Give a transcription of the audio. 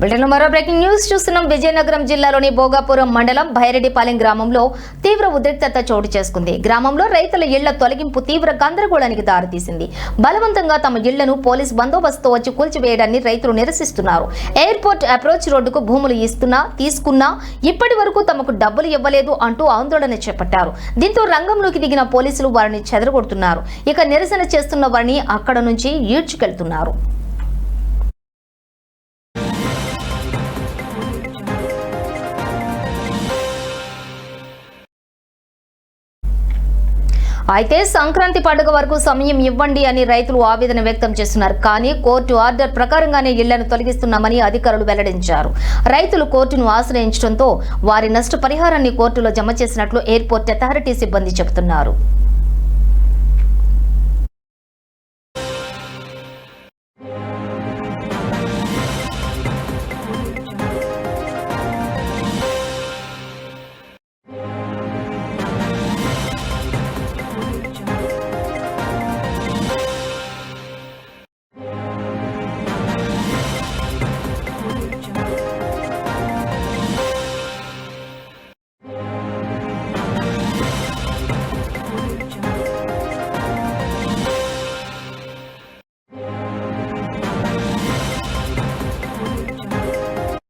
Britain మరో breaking news. చూస్తున్నాం విజయనగరం జిల్లాలోని భోగాపురం మండలం భైరెడ్డిపాలెం గ్రామంలో తీవ్ర ఉద్రిక్తత చోటు చేసుకుంది. గ్రామంలో రైతుల ఇళ్ళ తొలగింపు తీవ్ర గందరగోళానికి దారితీసింది. బలవంతంగా తమ ఇళ్ళను పోలీస్ బందోబస్తుతో వచ్చి కూల్చివేయడాన్ని రైతులు నిరసిస్తున్నారు. ఎయిర్పోర్ట్ అప్రోచ్ రోడ్డుకు భూములు ఇస్తున్నా తీసుకున్నా ఇప్పటి వరకు తమకు డబ్బులు ఇవ్వలేదు అంటూ ఆందోళన చేపట్టారు. దీంతో రంగంలోకి దిగిన పోలీసులు వారిని చెదరగొడుతున్నారు. ఇక నిరసన చేస్తున్న వారిని అక్కడ నుంచి ఈడ్చుకెళ్తున్నారు. అయితే సంక్రాంతి పండుగ వరకు సమయం ఇవ్వండి అని రైతులు ఆవేదన వ్యక్తం చేస్తున్నారు. కానీ కోర్టు ఆర్డర్ ప్రకారంగానే ఇళ్ళను తొలగిస్తున్నామని అధికారులు వెల్లడించారు. రైతులు కోర్టును ఆశ్రయించడంతో వారి నష్టపరిహారాన్ని కోర్టులో జమ చేసినట్లు ఎయిర్పోర్ట్ అథారిటీ సిబ్బంది చెబుతున్నారు.